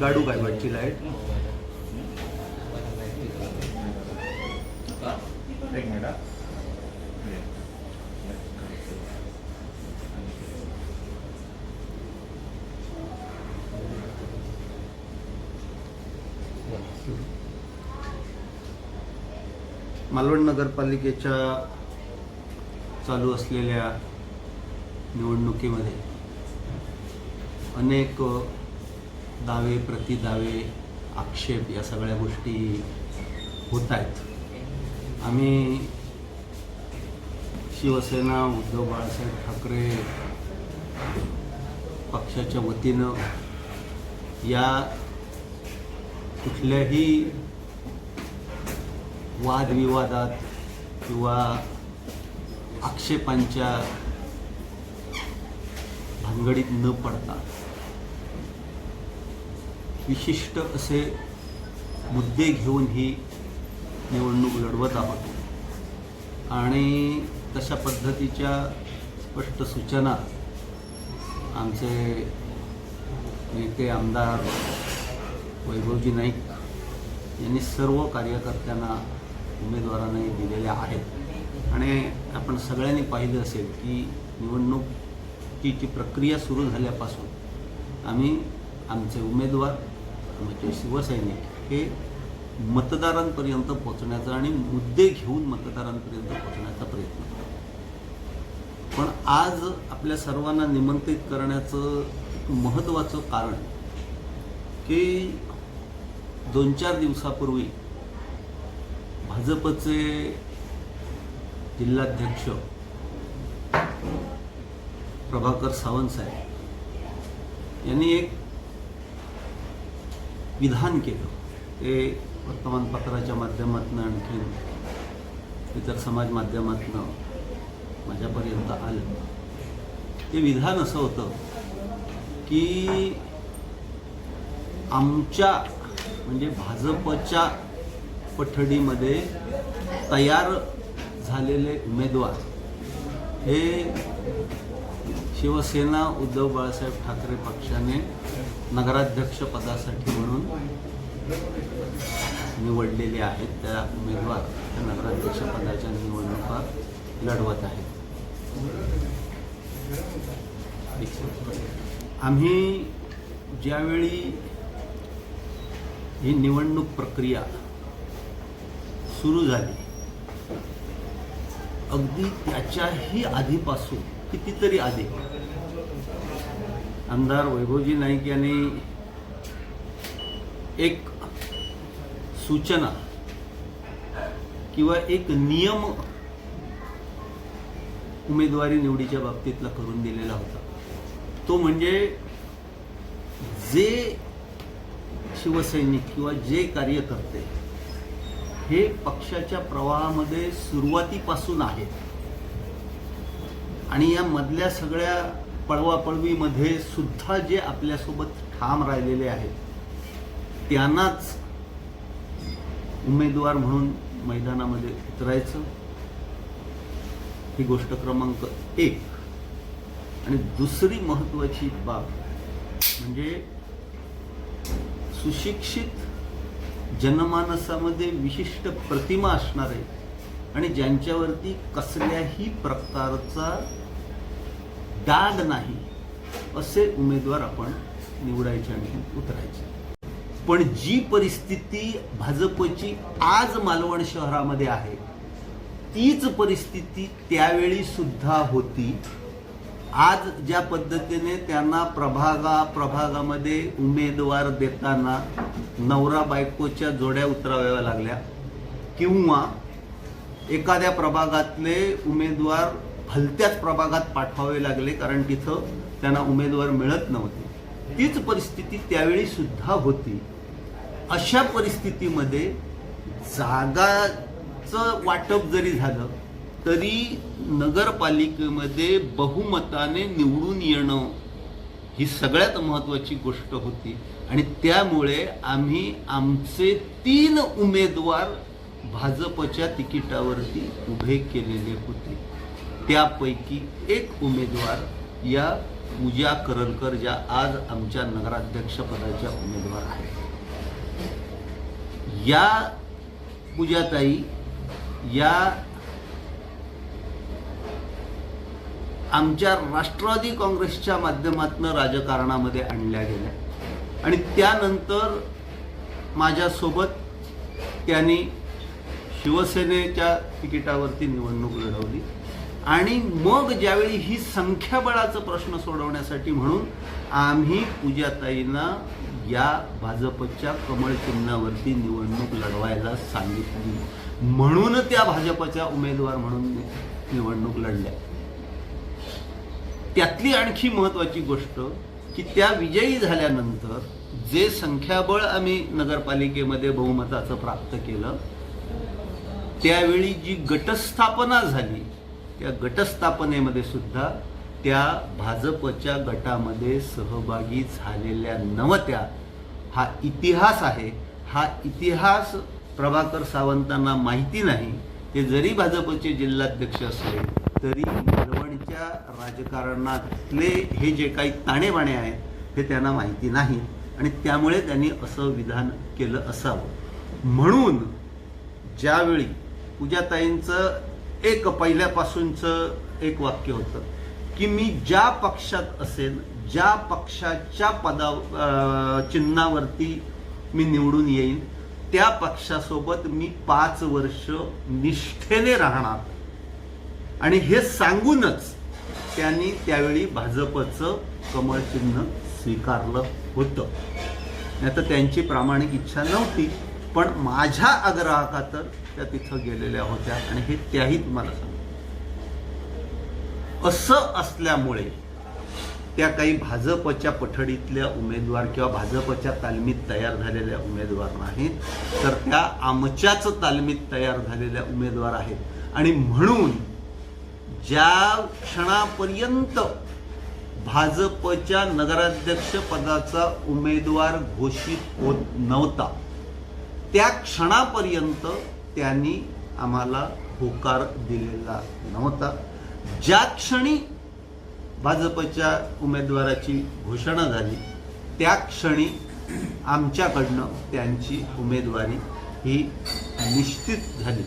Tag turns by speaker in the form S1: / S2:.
S1: काढू काय वरची लाइट
S2: एक मिनिट.
S1: मालवण नगरपालिकेच्या चालू असलेल्या निवडणुकीमध्ये अनेक दावे प्रतिदावे आक्षेप या सगळ्या गोष्टी होत आहेत. आम्ही शिवसेना उद्धव बाळासाहेब ठाकरे पक्षाच्या वतीनं या कुठल्याही वादविवादात किंवा आक्षेपांच्या भानगडीत न पडता विशिष्ट असे मुद्दे घेऊन ही निवडणूक लढवत आहोत. आणि तशा पद्धतीच्या स्पष्ट सूचना आमचे नेते आमदार वैभवजी नाईक यांनी सर्व कार्यकर्त्यांना उमेदवारांनाही दिलेल्या आहेत. आणि आपण सगळ्यांनी पाहिलं असेल की निवडणुकीची प्रक्रिया सुरू झाल्यापासून आम्ही आमचे उमेदवार म्हणजे शिवसैनिक हे मतदारांपर्यंत पोहोचण्याचा आणि मुद्दे घेऊन मतदारांपर्यंत पोहोचण्याचा प्रयत्न पण आज आपल्या सर्वांना निमंत्रित करण्याचं महत्त्वाचं कारण की दोन चार दिवसापूर्वी भाजपचे जिल्हाध्यक्ष प्रभाकर सावंत साहेब यांनी एक विधान केलं. ते वर्तमानपत्राच्या माध्यमातून आणखीन इतर समाज माध्यमातून माझ्यापर्यंत आलं. ते विधान असं होतं की आमच्या म्हणजे भाजपच्या पठडीमध्ये तयार झालेले उमेदवार हे शिवसेना उद्धव बाळासाहेब ठाकरे पक्षाने नगराध्यक्ष पदासाठी म्हणून निवडलेले आहेत. त्या उमेदवार त्या नगराध्यक्ष पदाच्या निवडणुका लढवत आहेत. आम्ही ज्यावेळी ही निवडणूक प्रक्रिया सुरू झाली अगदी त्याच्याही आधीपासून कितीतरी आधी आमदार वैभवजी नाईक यांनी एक सूचना किंवा एक नियम उमेदवारी निवडीच्या बाबतीतला करून दिलेला होता. तो म्हणजे जे शिवसैनिक किंवा जे कार्यकर्ते हे पक्षाच्या प्रवाहामध्ये सुरुवातीपासून आहेत आणि या मधल्या सगळ्या पळवापळवीमध्ये सुद्धा जे आपल्यासोबत ठाम राहिलेले आहेत त्यांनाच उमेदवार म्हणून मैदानामध्ये उतरायचं ही गोष्ट क्रमांक एक. आणि दुसरी महत्त्वाची बाब म्हणजे सुशिक्षित जनमानसामध्ये विशिष्ट प्रतिमा असणारे आणि ज्यांच्यावरती कसल्याही प्रकारचा दाद नाही असे उमेदवार आपण निवडायचे आणि उतरायचे. पण जी परिस्थिती भाजपची आज मालवण शहरामध्ये आहे तीच परिस्थिती त्यावेळी सुद्धा होती. आज ज्या पद्धतीने त्यांना प्रभागा प्रभागामध्ये उमेदवार देताना नवरा बायकोच्या जोड्या उतराव्या लागल्या किंवा एखाद्या प्रभागातले उमेदवार भलत्याच प्रभागात पाठवावे लागले कारण तिथं त्यांना उमेदवार मिळत नव्हते. तीच परिस्थिती त्यावेळी सुद्धा होती. अशा परिस्थितीमध्ये जागाचं वाटप जरी झालं तरी नगरपालिकेमध्ये बहुमताने निवडून येणं ही सगळ्यात महत्त्वाची गोष्ट होती. आणि त्यामुळे आम्ही आमचे तीन उमेदवार भाजपच्या तिकिटावरती उभे केलेले होते. त्यापैकी एक उमेदवार या पूजा करलकर ज्या आज आमच्या नगराध्यक्षपदाच्या उमेदवार आहेत. या पूजाताई या आमच्या राष्ट्रवादी काँग्रेसच्या माध्यमातून राजकारणामध्ये आणल्या गेल्या. आणि त्यानंतर माझ्यासोबत त्यांनी शिवसेनेच्या तिकिटावरती निवडणूक लढवली. आणि मग ज्यावेळी ही संख्याबळाचा प्रश्न सोडवण्यासाठी म्हणून आम्ही पूजाताईंना या भाजपच्या कमळ चिन्हावरती निवडणूक लढवायला सांगितली. म्हणून त्या भाजपच्या उमेदवार म्हणून निवडणूक लढल्या. त्यातली आणखी महत्वाची गोष्ट की त्या विजयी झाल्यानंतर जे संख्याबळ आम्ही नगरपालिकेमध्ये बहुमताचं प्राप्त केलं त्यावेळी जी गटस्थापना झाली त्या गटस्थापनेमध्ये सुद्धा त्या भाजपच्या गटामध्ये सहभागी झालेल्या नव्हत्या हा इतिहास आहे. हा इतिहास प्रभाकर सावंतांना माहिती नाही. ते जरी भाजपचे जिल्हाध्यक्ष असले तरी मालवणच्या राजकारणातले हे जे काही ताणेबाणे आहेत हे त्यांना माहिती नाही. आणि त्यामुळे त्यांनी असं विधान केलं असावं. म्हणून ज्यावेळी पूजाताईंचं एक पहिल्यापासूनचं एक वाक्य होतं की मी ज्या पक्षात असेल ज्या पक्षाच्या पदा चिन्हावरती मी निवडून येईन त्या पक्षासोबत मी पाच वर्ष निष्ठेने राहणार. आणि हे सांगूनच त्यांनी त्यावेळी भाजपचं कमळ चिन्ह स्वीकारलं होतं. नाही तर त्यांची प्रामाणिक इच्छा नव्हती. पण माझ्या आग्रहाखातर त्या तिथं गेलेल्या होत्या आणि हे त्याही तुम्हाला सांग असं असल्यामुळे त्या काही भाजपच्या पठडीतल्या उमेदवार किंवा भाजपच्या तालमीत तयार झालेल्या उमेदवार नाहीत तर त्या आमच्याच तालमीत तयार झालेल्या उमेदवार आहेत. आणि म्हणून ज्या क्षणापर्यंत भाजपच्या नगराध्यक्ष पदाचा उमेदवार घोषित होत नव्हता त्या क्षणापर्यंत त्यांनी आम्हाला होकार दिलेला नव्हता. ज्या क्षणी भाजपच्या उमेदवाराची घोषणा झाली त्या क्षणी आमच्याकडनं त्यांची उमेदवारी ही निश्चित झाली.